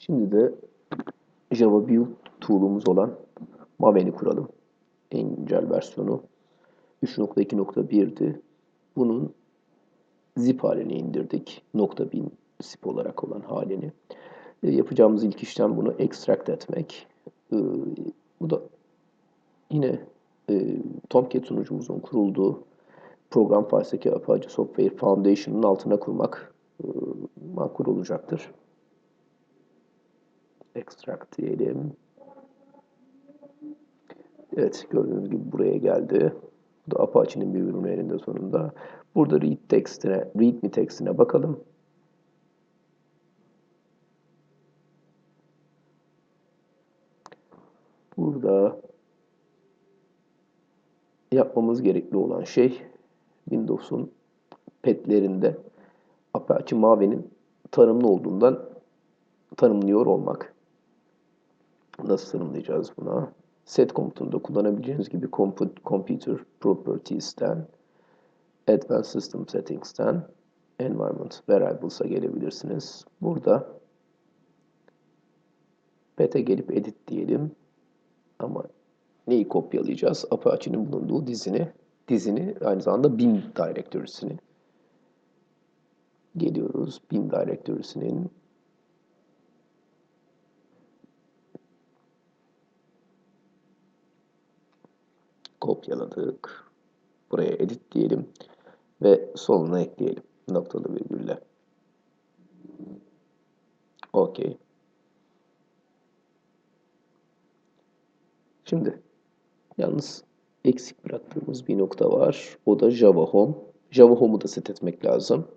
Şimdi de Java Build tool'umuz olan Maven'i kuralım. En güncel versiyonu 3.2.1'di. Bunun zip halini indirdik. Nokta bin zip olarak olan halini. E, yapacağımız ilk işlem bunu extract etmek. E, bu da yine e, Tomcat sunucumuzun kurulduğu program files'teki Apache Software Foundation'ın altına kurmak e, makul olacaktır. Extract diyelim. Evet gördüğünüz gibi buraya geldi. Bu da Apache'nin bir ürünü elinde sonunda. Burada read textine, readme textine bakalım. Burada yapmamız gerekli olan şey Windows'un petlerinde Apache Maven'in tanımlı olduğundan tanımlıyor olmak. Nasıl tanımlayacağız buna? Set komutunda kullanabileceğiniz gibi Computer Properties'ten, Advanced System Settings'ten Environment Variables'a gelebilirsiniz. Burada pet'e gelip edit diyelim. Ama neyi kopyalayacağız? Apache'nin bulunduğu dizini, dizini aynı zamanda bin directory'sini geliyoruz. Bin directory'sinin kopyaladık. Buraya edit diyelim ve sonuna ekleyelim noktalı virgülle. OK. Şimdi yalnız eksik bıraktığımız bir nokta var. O da Java Home. Java Home'u da set etmek lazım.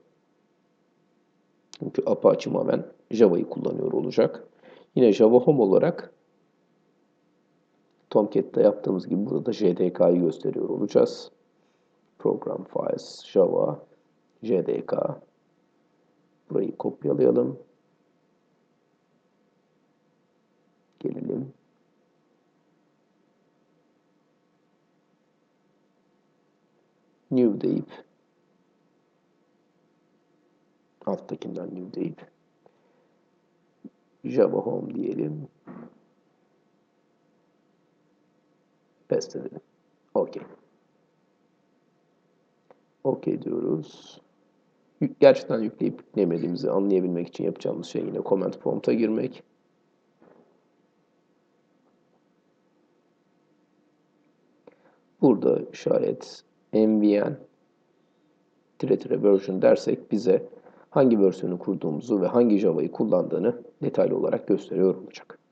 Çünkü Apache Maven Java'yı kullanıyor olacak. Yine Java Home olarak Tomcat'ta yaptığımız gibi burada da JDK'yı gösteriyor olacağız. Program Files, Java, JDK. Burayı kopyalayalım. Gelelim. New deyip alttakinden new deyip Java Home diyelim. Paste edelim. OK. OK diyoruz. Gerçekten yükleyip yüklemediğimizi anlayabilmek için yapacağımız şey yine command prompt'a girmek. Burada işaret mvn tire tire version dersek bize hangi versiyonu kurduğumuzu ve hangi Java'yı kullandığını detaylı olarak gösteriyor olacak.